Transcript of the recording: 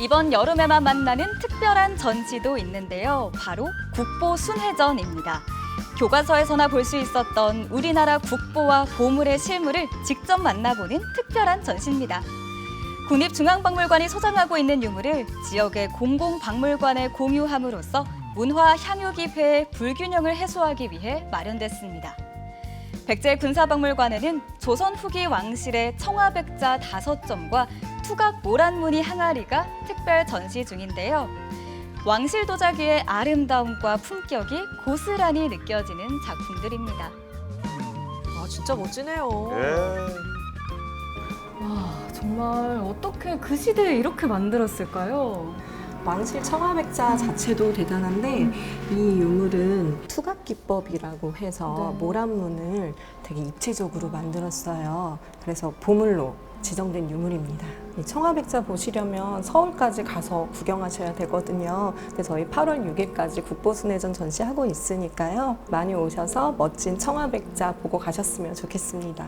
이번 여름에만 만나는 특별한 전시도 있는데요. 바로 국보 순회전입니다. 교과서에서나 볼 수 있었던 우리나라 국보와 보물의 실물을 직접 만나보는 특별한 전시입니다. 국립중앙박물관이 소장하고 있는 유물을 지역의 공공박물관에 공유함으로써 문화 향유 기회의 불균형을 해소하기 위해 마련됐습니다. 백제 군사박물관에는 조선 후기 왕실의 청화백자 다섯 점과 투각 모란무늬 항아리가 특별 전시 중인데요. 왕실 도자기의 아름다움과 품격이 고스란히 느껴지는 작품들입니다. 아, 진짜 멋지네요. 예. 와, 정말 어떻게 그 시대에 이렇게 만들었을까요? 왕실 청화백자 자체도 대단한데 이 유물은 투각 기법이라고 해서 네. 모란문을 되게 입체적으로 만들었어요. 그래서 보물로 지정된 유물입니다. 이 청화백자 보시려면 서울까지 가서 구경하셔야 되거든요. 근데 저희 8월 6일까지 국보순회전 전시하고 있으니까요. 많이 오셔서 멋진 청화백자 보고 가셨으면 좋겠습니다.